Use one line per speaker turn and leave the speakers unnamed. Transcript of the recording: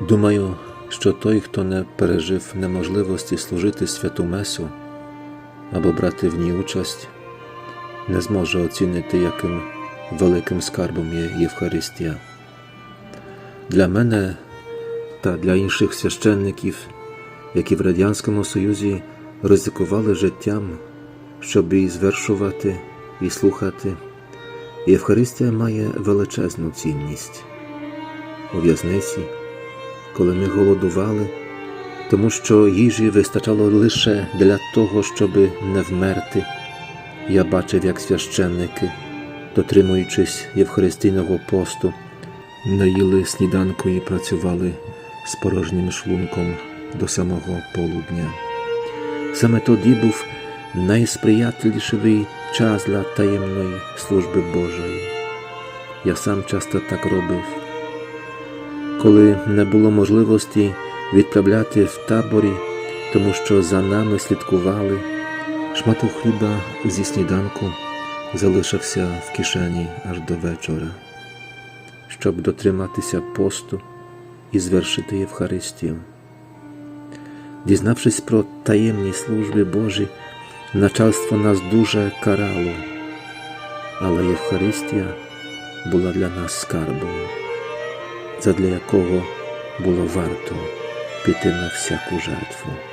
Думаю, що той, хто не пережив неможливості служити святу Месу або брати в ній участь, не зможе оцінити, яким великим скарбом є Євхаристія. Для мене та для інших священників, які в Радянському Союзі ризикували життям, щоб її звершувати і слухати, Євхаристія має величезну цінність. У в'язниці, коли ми голодували, тому що їжі вистачало лише для того, щоб не вмерти. Я бачив, як священники, дотримуючись Євхаристійного посту, не їли сніданку і працювали з порожнім шлунком до самого полудня. Саме тоді був найсприятливіший час для таємної служби Божої. Я сам часто так робив. Коли не було можливості відправляти в таборі, тому що за нами слідкували, шматок хліба зі сніданку залишився в кишені аж до вечора, щоб дотриматися посту і звершити Євхаристію. Дізнавшись про таємні служби Божі, начальство нас дуже карало, але Євхаристія була для нас скарбом, задля якого було варто піти на всяку жертву.